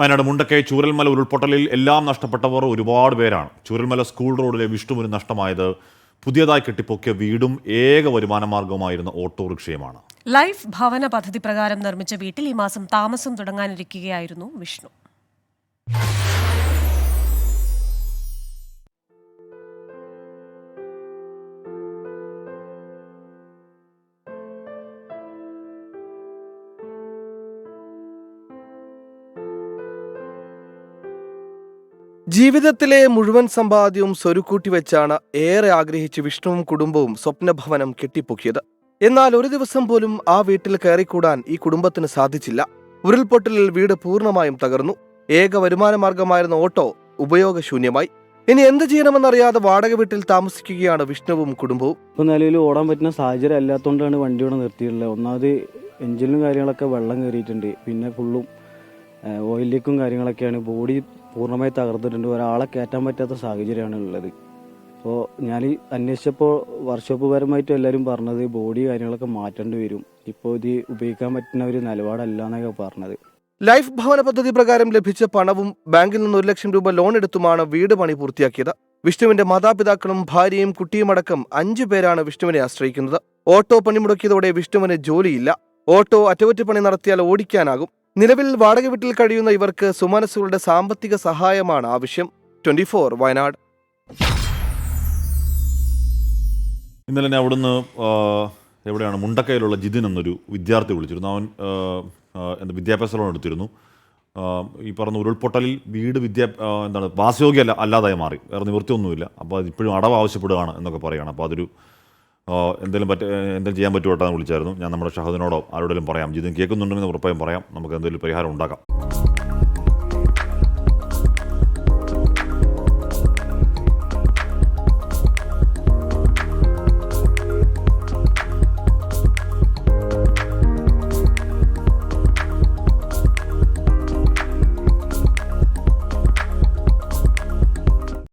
വയനാട് മുണ്ടക്കൈ ചൂരൽമല ഉരുൾപൊട്ടലിൽ എല്ലാം നഷ്ടപ്പെട്ടവർ ഒരുപാട് പേരാണ്. ചൂരൽമല സ്കൂൾ റോഡിലെ വിഷ്ണുവിന് നഷ്ടമായത് പുതിയതായി കെട്ടിപ്പൊക്കിയ വീടും ഏക വരുമാന മാർഗവുമായിരുന്ന ഓട്ടോറിക്ഷയുമാണ് ലൈഫ് ഭവന പദ്ധതി പ്രകാരം നിർമ്മിച്ച വീട്ടിൽ ഈ മാസം താമസം തുടങ്ങാനിരിക്കുകയായിരുന്നു വിഷ്ണു. ജീവിതത്തിലെ മുഴുവൻ സമ്പാദ്യവും സ്വരുക്കൂട്ടി വെച്ചാണ് ഏറെ ആഗ്രഹിച്ച് വിഷ്ണുവും കുടുംബവും സ്വപ്നഭവനം കെട്ടിപ്പൊക്കിയത്. എന്നാൽ ഒരു ദിവസം പോലും ആ വീട്ടിൽ കയറിക്കൂടാൻ ഈ കുടുംബത്തിന് സാധിച്ചില്ല. ഉരുൾപൊട്ടലിൽ വീട് പൂർണമായും തകർന്നു. ഏക വരുമാന മാർഗമായിരുന്ന ഓട്ടോ ഉപയോഗശൂന്യമായി. ഇനി എന്ത് ചെയ്യണമെന്നറിയാതെ വാടക വീട്ടിൽ താമസിക്കുകയാണ് വിഷ്ണുവും കുടുംബവും. ഇപ്പൊ നിലവിൽ ഓടാൻ പറ്റുന്ന സാഹചര്യം അല്ലാത്തതുകൊണ്ടാണ് വണ്ടി ഇവിടെ നിർത്തിയിട്ടുള്ളത്. ഒന്നാമത് എഞ്ചിനും കാര്യങ്ങളൊക്കെ വെള്ളം കയറിയിട്ടുണ്ട്. പിന്നെ ഫുള്ളും ഓയിൽ ലീക്കും കാര്യങ്ങളൊക്കെയാണ്. ബോഡി പൂർണമായി തകർത്തിട്ടുണ്ട് ഒരാളെ കയറ്റാൻ പറ്റാത്ത സാഹചര്യമാണ് ഉള്ളത്. അപ്പോൾ ഞാൻ അന്വേഷിച്ചപ്പോൾ വർക്ക്ഷോപ്പ് പരമായിട്ട് എല്ലാവരും പറഞ്ഞത് ബോഡി കാര്യങ്ങളൊക്കെ മാറ്റേണ്ടി വരും. ഇപ്പോൾ ഇത് ഉപയോഗിക്കാൻ പറ്റുന്ന ഒരു നിലപാടല്ല എന്നൊക്കെ പറഞ്ഞത്. ലൈഫ് ഭവന പദ്ധതി പ്രകാരം ലഭിച്ച പണവും ബാങ്കിൽ നിന്ന് ഒരു ലക്ഷം രൂപ ലോൺ എടുത്തുമാണ് വീട് പണി പൂർത്തിയാക്കിയത്. വിഷ്ണുവിന്റെ മാതാപിതാക്കളും ഭാര്യയും കുട്ടിയുമടക്കം അഞ്ചു പേരാണ് വിഷ്ണുവിനെ ആശ്രയിക്കുന്നത്. ഓട്ടോ പണിമുടക്കിയതോടെ വിഷ്ണുവിന് ജോലിയില്ല. ഓട്ടോ അറ്റകുറ്റപ്പണി നടത്തിയാൽ ഓടിക്കാനാകും. നിലവിൽ വാടക വീട്ടിൽ കഴിയുന്ന ഇവർക്ക് സുമനസുകളുടെ സാമ്പത്തിക സഹായമാണ് ആവശ്യം. Twenty four Wayanad. ഇന്നലെ ഞാൻ അവിടുന്ന് എവിടെയാണ് മുണ്ടക്കയിലുള്ള ജിതിൻ എന്നൊരു വിദ്യാർത്ഥി വിളിച്ചിരുന്നു. അവൻ എന്താ വിദ്യാഭ്യാസ ലോൺ എടുത്തിരുന്നു. ഈ പറഞ്ഞ ഉരുൾപൊട്ടലിൽ വീട് വിദ്യാ എന്താണ് വാസയോഗ്യമല്ല അല്ലാതായി മാറി. വേറെ നിവൃത്തിയൊന്നുമില്ല. അപ്പോൾ അത് ഇപ്പോഴും അടവ് ആവശ്യപ്പെടുകയാണ് എന്നൊക്കെ പറയുകയാണ്. അപ്പോൾ അതൊരു എന്തെങ്കിലും പറ്റ എന്തെങ്കിലും ചെയ്യാൻ പറ്റുമോ എന്ന് വിളിച്ചായിരുന്നു. ഞാൻ നമ്മുടെ ഷഹദിനോടോ ആരോടെങ്കിലും പറയാം. ജിതിൻ കേൾക്കുന്നുണ്ടെന്ന് ഉറപ്പായും പറയാം. നമുക്ക് എന്തെങ്കിലും പരിഹാരം ഉണ്ടാക്കാം.